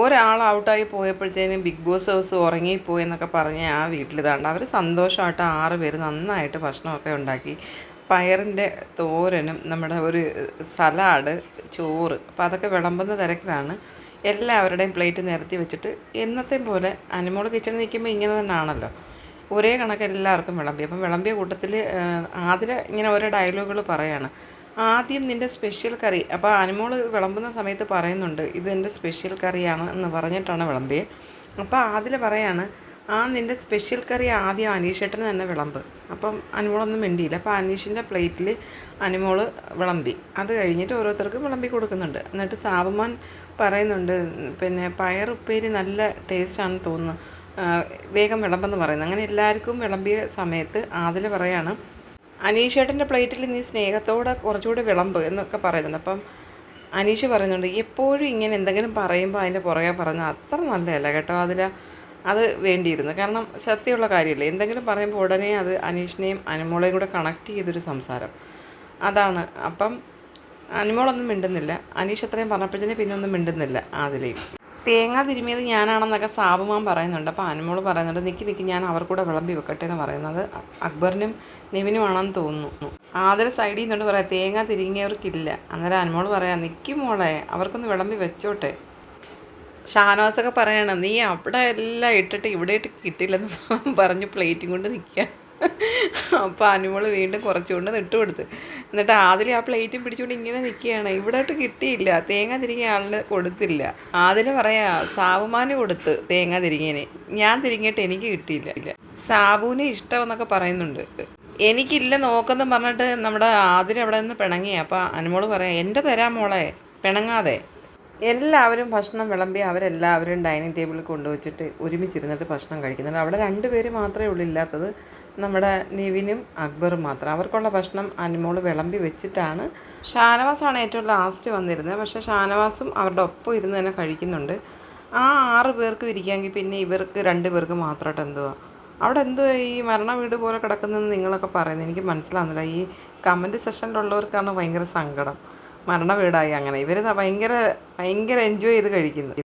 ഒരാൾ ഔട്ടായി പോയപ്പോഴത്തേനും big boss house ഉറങ്ങിപ്പോയി എന്നൊക്കെ പറഞ്ഞ് ആ വീട്ടിലിതാണ്ട് അവർ സന്തോഷമായിട്ട് ആറ് പേര് നന്നായിട്ട് ഭക്ഷണമൊക്കെ ഉണ്ടാക്കി. പയറിന്റെ തോരനും നമ്മുടെ ഒരു സലാഡ് ചോറ് അപ്പോൾ അതൊക്കെ വിളമ്പുന്ന തിരക്കിലാണ്. എല്ലാവരുടെയും പ്ലേറ്റ് നിരത്തി വെച്ചിട്ട് എന്നത്തെ പോലെ അനിമോൾ കിച്ചണിൽ നിൽക്കുമ്പോൾ ഇങ്ങനെ തന്നെ ആണല്ലോ ഒരേ കണക്ക് എല്ലാവർക്കും വിളമ്പി. അപ്പം വിളമ്പിയ കൂട്ടത്തിൽ ആതിര ഇങ്ങനെ ഓരോ ഡയലോഗുകൾ പറയാണ്. ആദ്യം നിന്റെ സ്പെഷ്യൽ കറി അപ്പോൾ അനുമോൾ വിളമ്പുന്ന സമയത്ത് പറയുന്നുണ്ട് ഇത് എന്റെ സ്പെഷ്യൽ കറിയാണ് എന്ന് പറഞ്ഞിട്ടാണ് വിളമ്പിയത് അപ്പോൾ അതിൽ പറയാണ് ആ നിന്റെ സ്പെഷ്യൽ കറി ആദ്യം അനീഷേട്ടന് തന്നെ വിളമ്പ്. അപ്പം അനുമോളൊന്നും മിണ്ടിയില്ല. അപ്പോൾ അനീഷിന്റെ പ്ലേറ്റിൽ അനുമോൾ വിളമ്പി. അത് കഴിഞ്ഞിട്ട് ഓരോരുത്തർക്കും വിളമ്പി കൊടുക്കുന്നുണ്ട്. എന്നിട്ട് സാബുമാൻ പറയുന്നുണ്ട് പിന്നെ പയർ ഉപ്പേരി നല്ല ടേസ്റ്റാണെന്ന് തോന്നുന്നു. വേഗം വിളമ്പെന്ന് പറയുന്നു. അങ്ങനെ എല്ലാവർക്കും വിളമ്പിയ സമയത്ത് അതിൽ പറയാണ് അനീഷേട്ടന്റെ പ്ലേറ്റിൽ നീ സ്നേഹത്തോടെ കുറച്ചുകൂടി വിളമ്പ് എന്നൊക്കെ പറയുന്നുണ്ട്. അപ്പം അനീഷ് പറയുന്നുണ്ട് എപ്പോഴും ഇങ്ങനെ എന്തെങ്കിലും പറയുമ്പോൾ അതിന്റെ പുറകെ പറഞ്ഞാൽ അത്ര നല്ലതല്ല കേട്ടോ. അതിൽ അത് വേണ്ടിയിരുന്നു. കാരണം സത്യമുള്ള കാര്യമില്ല. എന്തെങ്കിലും പറയുമ്പോൾ ഉടനെ അത് അനീഷിനെയും അനുമോളെയും കൂടെ കണക്ട് ചെയ്തൊരു സംസാരം. അതാണ്. അപ്പം അനുമോളൊന്നും മിണ്ടുന്നില്ല. അനീഷ് അത്രയും പറഞ്ഞപ്പോഴത്തേന് പിന്നെ ഒന്നും മിണ്ടുന്നില്ല. അതിലേയും തേങ്ങ തിരുമിയത് ഞാനാണെന്നൊക്കെ സാബുമാൻ പറയുന്നുണ്ട്. അപ്പോൾ അനുമോൾ പറയുന്നുണ്ട് നിൽക്കി നിൽക്കി ഞാൻ അവർക്കൂടെ വിളമ്പി വെക്കട്ടെ എന്ന് പറയുന്നത്. അക്ബറിനും നിവിനുമാണെന്ന് തോന്നുന്നു. ആദ്യം സൈഡിൽ നിന്നുകൊണ്ട് പറയാം തേങ്ങ തിരിങ്ങിയവർക്കില്ല. അന്നേരം അനുമോൾ പറയാം നിൽക്കും മോളെ അവർക്കൊന്ന് വിളമ്പി വെച്ചോട്ടെ. ഷാനവാസൊക്കെ പറയണം നീ അവിടെ എല്ലാം ഇട്ടിട്ട് ഇവിടെ ഇട്ട് കിട്ടില്ലെന്ന് പറഞ്ഞ് പ്ലേറ്റും കൊണ്ട് നിൽക്കുക അപ്പോൾ അനുമോൾ വീണ്ടും കുറച്ചുകൊണ്ട് ഇട്ട് കൊടുത്ത്. എന്നിട്ട് ആതിലും ആ പ്ലേറ്റും പിടിച്ചുകൊണ്ട് ഇങ്ങനെ നിൽക്കുകയാണ് ഇവിടെ ഇട്ട് കിട്ടിയില്ല. തേങ്ങ തിരികെ ആളിന് കൊടുത്തില്ല. ആതിൽ പറയാ സാബുമാന് കൊടുത്ത് തേങ്ങ തിരികേനെ. ഞാൻ തിരിങ്ങിയിട്ട് എനിക്ക് കിട്ടിയില്ല. ഇല്ല സാബുവിന് ഇഷ്ടമെന്നൊക്കെ പറയുന്നുണ്ട്. എനിക്കില്ല നോക്കെന്ന് പറഞ്ഞിട്ട് നമ്മുടെ അവിടെ നിന്ന് പിണങ്ങി അപ്പോൾ അനുമോൾ പറയാം എന്റെ തരാം മോളെ പിണങ്ങാതെ. എല്ലാവരും ഭക്ഷണം വിളമ്പി അവരെല്ലാവരും ഡൈനിങ് ടേബിളിൽ കൊണ്ടുവച്ചിട്ട് ഒരുമിച്ചിരുന്നിട്ട് ഭക്ഷണം കഴിക്കുന്നുണ്ട്. അവിടെ രണ്ട് പേര് മാത്രമേ ഉള്ളൂ ഇല്ലാത്തത്. നമ്മുടെ നിവിനും അക്ബറും മാത്രം. അവർക്കുള്ള ഭക്ഷണം അനുമോൾ വിളമ്പി വെച്ചിട്ടാണ്. ഷാനവാസാണ് ഏറ്റവും ലാസ്റ്റ് വന്നിരുന്നത്. പക്ഷേ ഷാനവാസും അവരുടെ ഒപ്പം ഇരുന്ന് തന്നെ കഴിക്കുന്നുണ്ട്. ആ ആറ് പേർക്ക് ഇരിക്കാമെങ്കിൽ പിന്നെ ഇവർക്ക് രണ്ട് പേർക്ക് മാത്രമായിട്ട് എന്തുവാ? അവിടെ എന്തോ ഈ മരണ വീട് പോലെ കിടക്കുന്നതെന്ന് നിങ്ങളൊക്കെ പറയുന്നത്? എനിക്ക് മനസ്സിലാകുന്നില്ല ഈ കമന്റ് സെഷനിലുള്ളവർക്കാണ് ഭയങ്കര സങ്കടം. മരണ വീടായി അങ്ങനെ. ഇവർ ഭയങ്കര ഭയങ്കര എൻജോയ് ചെയ്ത് കഴിക്കുന്നു.